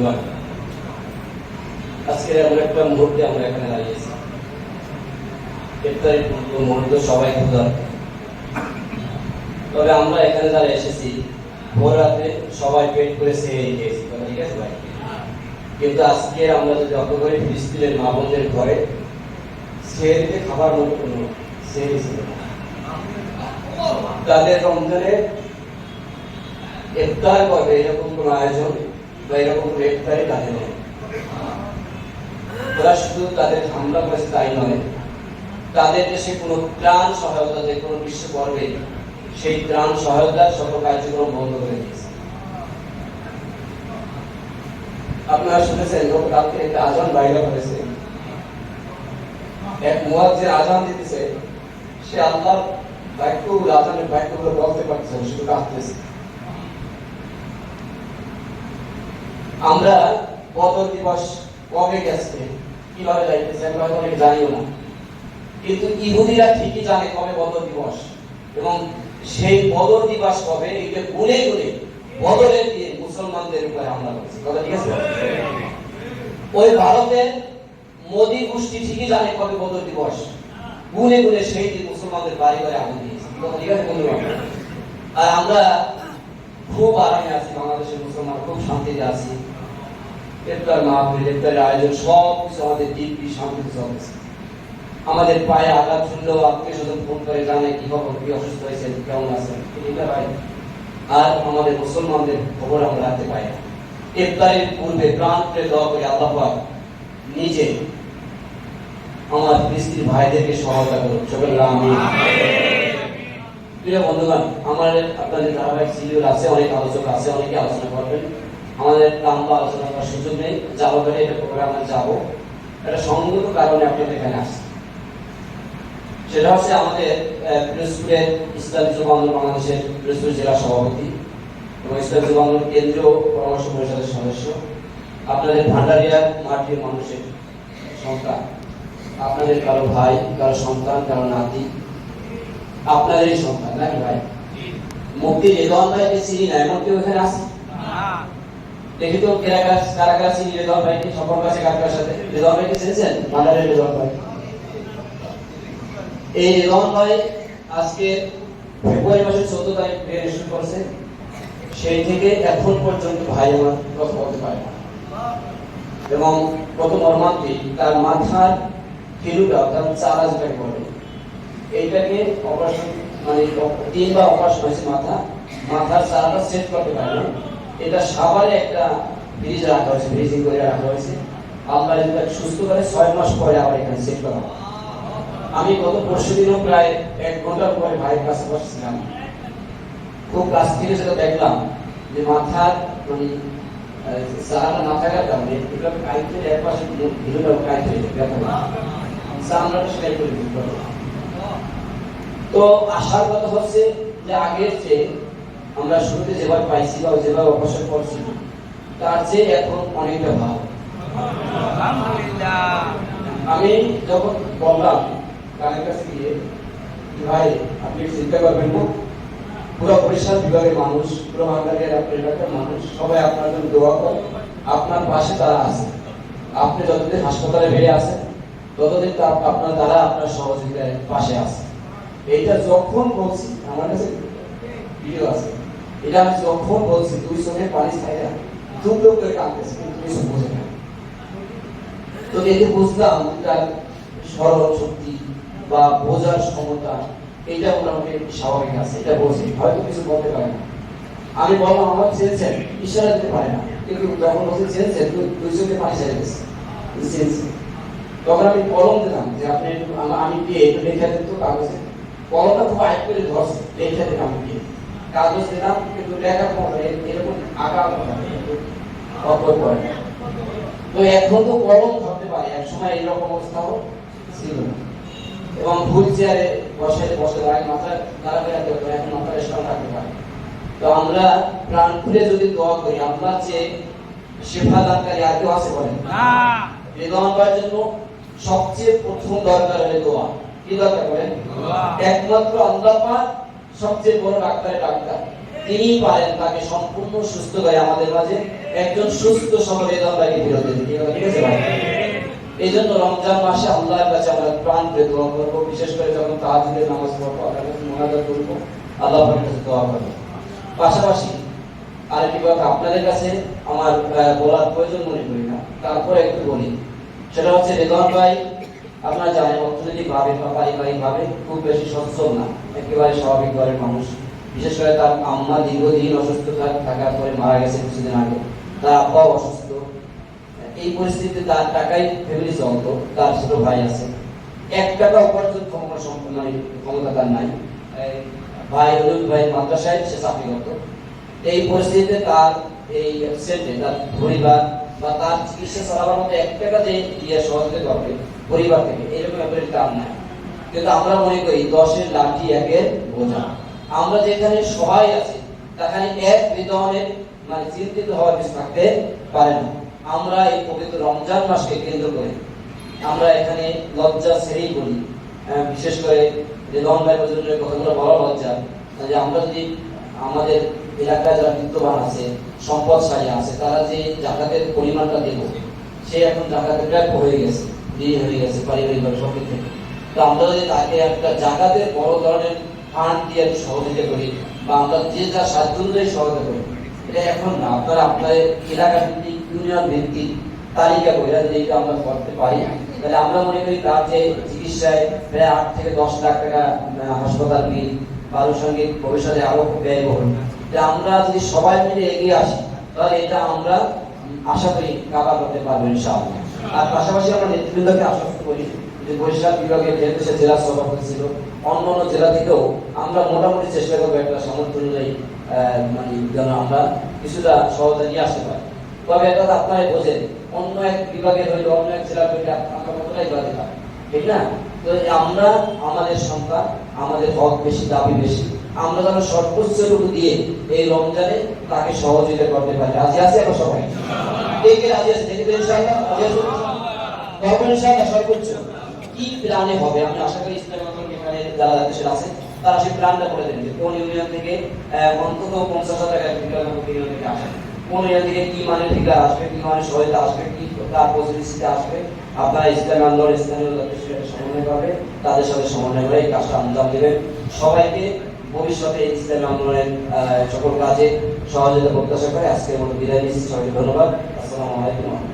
বন্ধুবান আজকে এমন একটা মুহূর্তে আমরা এখানে দাঁড়িয়েছি। ইফতারের পূর্ব মুহূর্ত সবাই ক্ষুধার তবে আমরা এখানে যারা এসেছি, ভোর রাতে সবাই পেট করে সেরে গিয়েছি ঠিক আছে ভাই? কিন্তু আজকে আমরা যদি অত করে, ফিলিস্তিনের মা বোনদের ঘরে সেরিতে খাবার মতো কোনো সেরি ছিল তাদের রমজানে ইফতার করবে এরকম কোনো আয়োজন এরকম ওরা শুধু তাদের হামলা করেছে তাই নয়। তাদের দেশে কোনো ত্রাণ সহায়তা যে কোনো বিশ্ব পর্বে সেই ত্রাণ সহায়তা সকল কার্যক্রম বন্ধ করে দিয়েছে। আপনারা শুনেছেন একটা আজান বাইরে করেছে এক মুয়াজ্জিন আজান দিতেছে। সে আল্লাহর বাক্যগুলো আজানের বাক্যগুলো বলতে পারছে না, শুধু কাঁদতেছে। আমরা বদর দিবস কবে গেছে? কীভাবে যাইতেছে আমরা অনেকে জানিও না। কিন্তু ইহুদিরা ঠিকই জানে কবে বদর দিবস। এবং সেই বদর দিবস কবে? এটা গুনে গুনে বদরের দিয়ে মুসলমানদের উপরে হামলা করেছে। কথা ঠিক আছে? ওই ভারতের মোদি গোষ্ঠী ঠিকই জানে কবে বদর দিবস। গুনে গুনে সেই দিন মুসলমানদের বাড়ি বাড়ি আগুন দিয়েছে। ঠিক আছে বন্ধুরা? আর আমরা খুব আরামে আছি, বাংলাদেশের মুসলমান, খুব শান্তিতে আছি। ইফতার মাহফিল ইফতারের আয়োজন, সব কিছু আমাদের দিব্যি শান্তিতে চলতেছে। আমাদের পায়ে আঘাত শুনলেও আত্মীয় স্বজন ফোন করে জানে কি খবর কি অসুস্থ হয়েছেন কেমন আছেন? এটা ভাই। আর আমাদের মুসলমানদের খবর আমরা রাখতে পাই না। ইফতারের পূর্বে প্রাণ করে দোয়া করে আল্লাহ নিজে আমার ফিলিস্তিনি ভাইদেরকে সহায়তা করুন সকল আমিন। প্রিয় বন্ধুগণ, আমাদের আপনাদের ধারাবাহিক সিরিয়াল আছে, অনেক আলোচক আছে, অনেকে আলোচনা করবেন। আমাদের লম্বা আলোচনা করার সুযোগ নেই। যাব বলে এটা প্রোগ্রামে যাব। এটা সঙ্গত কারণে আপনাদের এখানে আসছে। সেটা হচ্ছে আমাদের পিরোজপুরের ইসলামী যুব বাংলাদেশের পিরোজপুর জেলা সভাপতি এবং ইসলামী যুব কেন্দ্রীয় পরামর্শ পরিষদের সদস্য। আপনাদের ভান্ডারিয়ার মাটির মানুষের সন্তান আপনাদের কারও ভাই, কারও সন্তান, কারও নাতি আপনাদেরই সন্তান নাকি ভাই? মুক্তি রেদন ভাইকে চিনি না এমন কেউ এখানে আছে? দেখি তো কেরা কারা কারা কারা চিনি রেদন ভাইকে সকল কাছে কার কার সাথে? রেদন ভাইকে চিনেছেন ভান্ডারের রেদন ভাই এই রেদন ভাই আজকে ফেব্রুয়ারি মাসের চোদ্দ তারিখ রেজিস্ট্রেশন করছে। সেই থেকে এখন পর্যন্ত ভাই আমার কথা বলতে পারে না। এবং কত মর্মান্তিক তার মাথার ফিরুটা অর্থাৎ চারা যেটাকে বলে এইটাকে অপারেশন মানে তিনবার অপারেশন হয়েছে মাথা। মাথার সেট করতে পারে এটা একটা ফ্রিজ রাখা হয়েছে ফ্রিজিং করে রাখা হয়েছে। আল্লাহ যদি সুস্থ করে, ছয় মাস পরে আবার এখানে সেট করা আমি গত পরশু দিনও প্রায় এক ঘণ্টা পরে ভাইয়ের কাছে বসছিলাম। খুব কাছ থেকে সেটা দেখলাম যে মাথার মানে চারাটা না থাকার কারণে এগুলো কাইতে এক পাশে ভিড়টা কাইতে ব্যথা করে দিতে তো আসার কথা হচ্ছে যে আগের যে আমরা শুরুতে যেভাবে পাইছি বা যেভাবে অপারেশন করছি তার চেয়ে এখন অনেকটা ভালো। আমি যখন বললাম কানের কাছে গিয়ে যে ভাই আপনি চিন্তা করবেন না। পুরো বরিশাল বিভাগের মানুষ পুরো বাঙালির আপনার এলাকার মানুষ সবাই আপনার জন্য দোয়া করে। আপনার পাশে তারা আছে। আপনি যতদিন হাসপাতালে বেড়ে আছেন ততদিন আপনার দ্বারা আপনার সহযোগিতায় পাশে আছে। এইটা যখন বলছি, আমার কাছে ভিডিও আছে। এটা আমি যখন বলছি, দুই চোখে পানি ছাইয়া দুম দুম করে কাঁদতেছে, কিন্তু বোঝে না। তো এতে বুঝলাম তার স্মরণ শক্তি বা বোঝার ক্ষমতা এটা স্বাভাবিক আছে, এটা বোঝে হয়তো কিছু বলতে পারে না। আমি বললাম, আমার চেয়েছেন ইশারা দিতে পারে না। কিন্তু যখন বলছে চেয়েছেন দুই- চোখে পানি ছেড়ে গেছে। তখন আমি কলম দিলাম যে আপনি আমি একটু লেখা দিন তো, কাগজে। কলমটা খুব আয় করে ধরছে লেখা দিলাম আমি দিয়ে। কাগজ দিলাম কিন্তু লেখার পর এরকম আঁকা অপর করে তো এখন তো কলম ধরতে পারে এক সময় এরকম অবস্থাও ছিল। এবং হুইল চেয়ারে বসে বসে দাঁড়ায় মাথা দাঁড়াতে রাখতে পারে এখন মাথা স্ট্রং রাখতে পারে। তো আমরা প্রাণ খুলে যদি দোয়া করি আল্লাহ যে শেফা দানকারী আর কেউ আছে বলেন? এই দোয়া করার জন্য সবচেয়ে প্রথম দরকার হলে দোয়া। কি দরকার বলেন। একমাত্র আল্লাহ সবচেয়ে বড় ডাক্তারের ডাক্তার। তিনি পারেন তাকে সম্পূর্ণ সুস্থ করে আমাদের মাঝে। একজন সুস্থ হৃদয় ভাইকে ফেরত দিতে ঠিক আছে? এই জন্য রমজান মাসে আল্লাহর কাছে আমরা প্রাণ পেয়ে দোয়া করব, বিশেষ করে যখন তাহাজুদের নামাজ পড়ব, আল্লাহর কাছে মোনাজাত করব আল্লাহ করব। পাশাপাশি আরেকটি কথা আপনাদের কাছে আমার বলার প্রয়োজন মনে করি না, তারপরে একটু বলি। সেটা হচ্ছে রেদন ভাই আপনারা জানেন অর্থনৈতিক ভাবে বা পারিবারিক ভাবে খুব বেশি সচ্ছল না, একেবারে স্বাভাবিক ঘরের মানুষ। বিশেষ করে তার আম্মা দীর্ঘদিন অসুস্থ থাকার পরে মারা গেছে কিছুদিন আগে। তার আব্বাও অসুস্থ। এই পরিস্থিতিতে তার টাকাই ফ্যামিলি চলতো, তার ছোট ভাই আছে। এক টাকা উপার্জন ক্ষমতা সম্পন্ন ক্ষমতা তার নাই। ভাই রবি ভাই মাদ্রাসায় সে চাকরি করতো। এই পরিস্থিতিতে তার এই অ্যাক্সিডেন্টে তার পরিবার বা তার চিকিৎসা চালাবার মতো এক টাকা যে দিয়ে সহযোগিতা করবে পরিবার থেকে, এরকম ব্যাপারে টান নাই। কিন্তু আমরা মনে করি দশের লাঠি একের বোঝা। আমরা যেখানে সবাই আছি এক বিধনের মানে চিন্তিত হওয়ার কিছু থাকতে পারে না। আমরা এই পবিত্র রমজান মাসকে কেন্দ্র করে আমরা এখানে লজ্জা ছেড়েই বলি। বিশেষ করে যে লম্বাই পর্যন্ত কথাগুলো বলা লজ্জা যে আমরা যদি আমাদের এলাকায় যারা বিত্তবান আছে, সম্পদশালী আছে, তারা যে জাকাতের পরিমাণটা দেব, সে এখন জাকাতের প্রাপ্য হয়ে গেছে। দিয়ে হয়ে গেছে সব তো আমরা যদি তাকে একটা জাকাতের বড় ধরনের ফান্ড দিয়ে সহযোগিতা করি বা আমরা যে যা অনুযায়ী করি এটা এখন না। আপনারা এলাকা ভিত্তিক ইউনিয়ন ভিত্তিক তালিকা করে এটা আমরা করতে পারি, তাহলে আমরা মনে করি তার যে চিকিৎসায় প্রায় আট থেকে দশ লাখ টাকা হাসপাতাল বিল আনুষঙ্গিক ভবিষ্যতে আরও ব্যয়বহুল। আমরা যদি সবাই মিলে এগিয়ে আসি, তাহলে এটা আমরা আশা করি কাবার করতে পারব ইনশাআল্লাহ। আর পাশাপাশি আমরা নেতৃবৃন্দকে আশ্বস্ত করি যে বরিশাল বিভাগের সে জেলা সভাপতি ছিল অন্য অন্য জেলা থেকেও আমরা মোটামুটি চেষ্টা করব একটা সামর্থ্য অনুযায়ী মানে যেন আমরা কিছুটা সহজে নিয়ে আসতে পারি। তবে এটা তো আপনারাই বোঝেন, অন্য এক বিভাগের হইলে, অন্য এক জেলা হইলে আমরা কতটাই পারি ঠিক না? তো আমরা, আমাদের সন্তান আমাদের হক বেশি, দাবি বেশি। আমরা যেন সর্বোচ্চটুকু দিয়ে এই রমজানে তাকে সহযোগিতা করতে পারি। রাজি আছে সবাই? অন্তত পঞ্চাশ হাজার টাকা কোন থেকে কি আসবে কি আসবে কি আসবে, আপনারা ইসলাম আন্দোলন সমন্বয় করবে, তাদের সাথে সমন্বয় করে এই কাজটা আঞ্জাম দেবেন। সবাইকে ভবিষ্যতে ইসলাম আন্দোলনের সকল কাজে সহযোগিতা প্রত্যাশা করে আজকের মতো বিদায় নিচ্ছি। সবাইকে ধন্যবাদ। আসসালামু আলাইকুম।